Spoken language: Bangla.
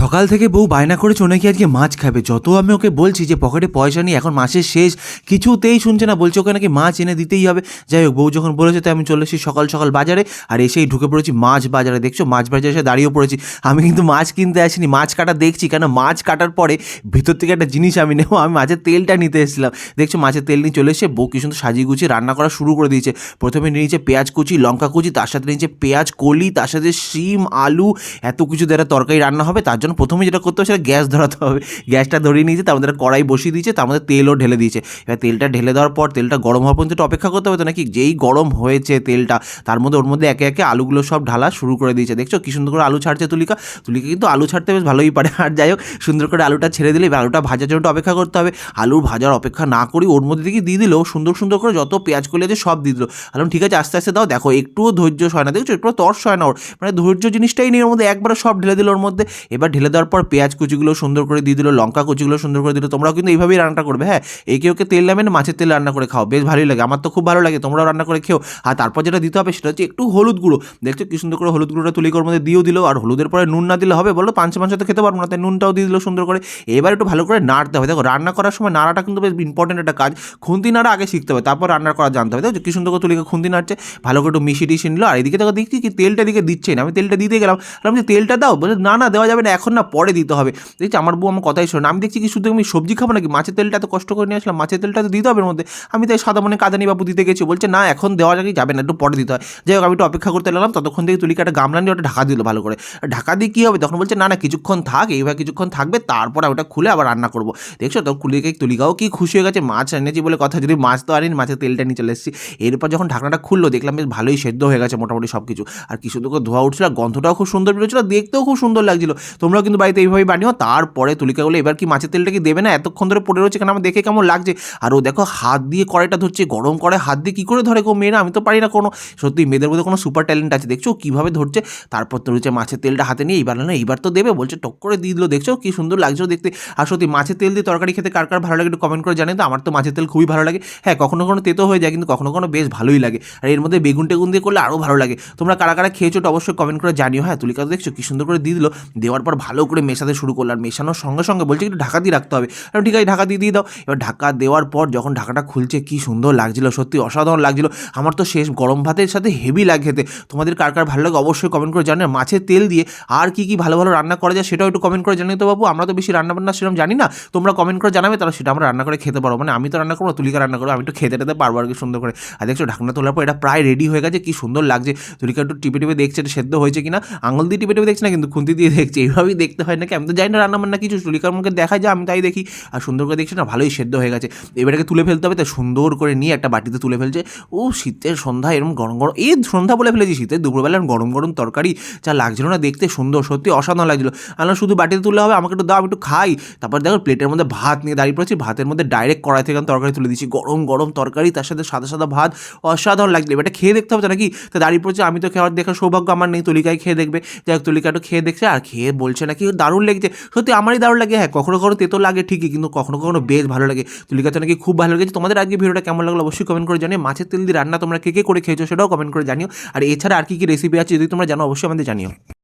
সকাল থেকে বউ বায়না করেছে, ও নাকি আজকে মাছ খাবে। যত আমি ওকে বলছি যে পকেটে পয়সা নেই, এখন মাসের শেষ, কিছুতেই শুনছে না, বলছে ওকে নাকি মাছ এনে দিতেই হবে। যাই হোক, বউ যখন বলেছে, তাই আমি চলে এসেছি সকাল সকাল বাজারে, আর এসেই ঢুকে পড়েছি মাছ বাজারে। দেখছ, মাছ বাজারে এসে দাঁড়িয়েও পড়েছি। আমি কিন্তু মাছ কিনতে আসিনি, মাছ কাটা দেখছি কেন মাছ কাটার পরে ভিতর থেকে একটা জিনিস আমি নেব, আমি মাছের তেলটা নিতে এসেছিলাম। দেখছ, মাছের তেল নিয়ে চলে এসে বউ কি সুন্দর সাজিয়ে গুছিয়ে রান্না করা শুরু করে দিয়েছে। প্রথমে নিয়েছে পেঁয়াজ কুচি, লঙ্কা কুচি, তার সাথে নিয়েছে পেঁয়াজ, কলি, তার সাথে শিম, আলু, এত কিছু দ্বারা তরকারি রান্না হবে, তার জন্য প্রথমে যেটা করতে হবে সেটা গ্যাস ধরাতে হবে। গ্যাসটা ধরিয়ে নিয়েছে, তার মধ্যে কড়াই বসিয়ে দিয়েছে, তার মধ্যে তেলও ঢেলে দিয়েছে। এবার তেলটা ঢেলে দেওয়ার পর তেলটা গরম হওয়ার পর্যন্ত অপেক্ষা করতে হবে তো নাকি যেই গরম হয়েছে তেলটা, তার মধ্যে ওর মধ্যে একে একে আলুগুলো সব ঢালা শুরু করে দিয়েছে। দেখছ কি সুন্দর করে আলু ছাড়ছে তুলিকা? তুলিকা কিন্তু আলু ছাড়তে বেশ ভালোই পারে। আর যাই হোক, সুন্দর করে আলুটা ছেড়ে দিলে এবার আলুটা ভাজার জন্য অপেক্ষা করতে হবে। আলু ভাজার অপেক্ষা না করি ওর মধ্যে থেকে দিয়ে দিলেও সুন্দর সুন্দর করে যত পেঁয়াজ কলি আছে সব দিয়ে দিল। আলম ঠিক আছে, আস্তে আস্তে দাও, দেখো একটুও ধৈর্য সয় না। দেখছ একটু তর্স হয় না ওর। মানে ধৈর্য জিনিসটাই নেই, ওর মধ্যে একবারে সব ঢেলে দিল ওর মধ্যে। এবার ঢেলে দেওয়ার পর পেঁয়াজ কুচিগুলো সুন্দর করে দিয়ে দিল, লঙ্কা কুচিগুলো সুন্দর করে দিল, তোমরাও কিন্তু এইভাবেই রান্নাটা করবে হ্যাঁ? একে ওকে তেল নামে না, মাছের তেল রান্না করে খাও, বেশ ভালোই লাগে, আমার তো খুব ভালো লাগে, তোমরাও রান্না করে খেও। আর তারপর যেটা দিতে হবে সেটা হচ্ছে একটু হলুদ গুঁড়ো, দেখছ কি সুন্দর করে হলুদ গুঁড়োটা তুলি ওর মধ্যে দিয়েও দিল, আর হলুদের পরে নুন না দিলে হবে বলো পাঁচ মাংস তো খেতে পারব না, তাই নুনটাও দিয়ে দিল সুন্দর করে, এবার একটু ভালো করে নাড়তে হবে, দেখো রান্না করার সময় নাড়াটা কিন্তু বেশ ইম্পর্টেন্ট একটা কাজ, খুন্তি নাড়া আগে শিখতে হবে, তারপর রান্না করা জানতে হবে দেখো কি সুন্দর করে তুলিকে খুন্তি নাড়ছে, ভালো করে একটু মিশিয়ে টিশিয়ে নিল, আর এদিকে দেখো দেখছি কি তেলটা দিকে দিচ্ছে না, আমি তেলটা দিতে গেলাম আমি তেলটা দাও, বলে না না, দেওয়া যাবে না এখন না পরে দিতে হবে। দেখছি আমার বউ আমার কথাই শোনো আমি দেখছি কি শুধু আমি সবজি খাব নাকি? মাছের তেলটা এত কষ্ট করে নিয়ে আসলাম, মাছের তেলটা তো দিতে হবে এর মধ্যে। আমি তাই সাদা মনে কাদানি বাবু দিতে গেছি। বলছে, না, এখন দেওয়া যাবে যাবে না, একটু পরে দিতে হয়। যাই হোক, আমি একটু অপেক্ষা করতে লাগলাম। ততক্ষণ থেকে তুলিকা একটা গামলা নিয়ে ওটা ঢাকা দিল ভালো করে। ঢাকা দিয়ে কী হবে? তখন বলছে, না না, কিছুক্ষণ থাক, এইভাবে কিছুক্ষণ থাকবে, তারপর ওটা খুলে আবার রান্না করব। দেখছ? তো কুলিকে, তুলিকাও কি খুশি হয়ে গেছে। মাছ এনেছি বলে কথা, যদি মাছ তো আনিনি, মাছের তেলটা নিয়ে চলে এসেছি। এরপর যখন ঢাকনাটা খুললো, দেখলাম বেশ ভালোই সেদ্ধ হয়ে গেছে মোটামুটি সব কিছু আর কি সুন্দর করে ধোয়া উঠছিল গন্ধটাও খুব সুন্দর বেরোচ্ছিল, দেখতেও খুব সুন্দর লাগছিল। তোমরাও কিন্তু বাড়িতে এইভাবেই বানিও, তারপরে তুলিকা বলে, এবার কি মাছের তেলটা কি দেবে না? এতক্ষণ ধরে পড়ে রয়েছে, কেন আমার দেখে কেমন লাগছে? আর ও দেখো, হাত দিয়ে কড়াইটা ধরছে, গরম করে হাত দিয়ে কী করে ধরে গো মেয়েরা? আমি তো পারি না কোনো। সত্যি মেয়েদের মধ্যে কোনো সুপার ট্যালেন্ট আছে। দেখছ কীভাবে ধরছে? তারপর তো রয়েছে মাছের তেলটা হাতে নিয়ে, এইবার না, এইবার তো দেবে। বলছে, টক করে দিয়ে দিল, দেখছ? কি সুন্দর লাগছিল দেখতে। আর সত্যি মাছের তেল দিয়ে তরকারি খেতে কার কার ভালো লাগে একটু কমেন্ট করে জানেন তো, আমার তো মাছের তেল খুবই ভালো লাগে। হ্যাঁ কখনো কখনো তেতো হয়ে যায়, কিন্তু কখনো কখনো বেশ ভালোই লাগে। আর এর মধ্যে বেগুন টেগুন দিয়ে করলে আরও ভালো লাগে। তোমরা কারা কারা খেয়েছো ওটা অবশ্যই কমেন্ট করে জানিও। হ্যাঁ তুলিকা তো দেখছ কি সুন্দর করে দিয়ে দিল। দেওয়ার পর ভালো করে মেশাতে শুরু করল। আর মেশানোর সঙ্গে সঙ্গে বলছে একটু ঢাকা দিয়ে রাখতে হবে। ঠিক আছে, ঢাকা দিয়ে দিয়ে দাও। এবার ঢাকা দেওয়ার পর যখন ঢাকাটা খুলছে, কি সুন্দর লাগছিল, সত্যি অসাধারণ লাগছিল। আমার তো শেষ গরম ভাতের সাথে হেভি লাগে খেতে। তোমাদের কার কার ভালো লাগে অবশ্যই কমেন্ট করে জানেন মাছের তেল দিয়ে আর কি কি ভালো ভালো রান্না করা যায় সেটাও একটু কমেন্ট করে জানিয়ে তো বাবু। আমরা তো বেশি রান্না বান্না সেরকম জানি না। তোমরা কমেন্ট করে জানাবে, তাহলে সেটা আমরা রান্না করে খেতে পারব। মানে আমি তো রান্না করব, তুলিকা রান্না করব, আমি একটু খেতে টেতে পারব আর কি সুন্দর করে। আর দেখছ, ঢাকনা তোলার পর এটা প্রায় রেডি হয়ে গেছে। কি সুন্দর লাগছে। তুলিকা একটু টিপে টিপে দেখছে, এটা সেদ্ধ হয়েছে কিনা? আঙুল দিয়ে টিপে টিপে দেখছে না, কিন্তু খুন্তি দিয়ে দেখছে। এইভাবেই দেখতে হয় নাকি আমি তো জানি না রান্না বান্না কিছু তুলিকার মুখে দেখা যায় আমি তাই দেখি। আর সুন্দর করে দেখছি না, ভালোই সেদ্ধ হয়ে গেছে। এবারটাকে তুলে ফেলতে হবে, তাই সুন্দর করে নিয়ে একটা বাটিতে তুলে ফেলছে। ও শীতের সন্ধ্যা এরকম গরম গরম, এই সন্ধ্যা বলে ফেলেছি শীতের দুপুরবেলা গরম গরম তরকারি, যা লাগছিল না দেখতে সুন্দর, সত্যি অসাধারণ লাগছিল। আমরা শুধু বাটিতে তুলে হবে, আমাকে একটু দাও একটু খাই। তারপর দেখো, প্লেটের মধ্যে ভাত নিয়ে দাঁড়িয়ে পড়েছি, ভাতের মধ্যে ডাইরেক্ট কড়াই থেকে তরকারি তুলে দিচ্ছি গরম গরম তরকারি, তার সাথে সাদা সাদা ভাত, অসাধারণ লাগল এবার খেয়ে দেখতে হবে নাকি? তো দাঁড়িয়ে পড়ছে, আমি তো খাওয়ার দেখার সৌভাগ্য আমার নেই তুলিকায় খেয়ে দেখবে। যাই হোক তুলিকা একটু খেয়ে দেখছে, আর খেয়ে বলছে নাকি দারুণ লেগেছে। সত্যি আমারই দারুণ লাগে। হ্যাঁ কখনো কখনো তেতো লাগে ঠিকই, কিন্তু কখনো কখনো বেশ ভালো লাগে। তুলিকাতে নাকি খুব ভালো লেগেছে। তোমাদের আজকে ভিডিওটা কেমন লাগল অবশ্যই কমেন্ট করে জানিও। মাছের তেল দিয়ে রান্না তোমরা কে কে করে খেয়েছো সেটাও কমেন্ট করে জানিও। আর এছাড়া আর কি কি রেসিপি আছে যদি তোমরা জানো, অবশ্যই আমাদের জানিও।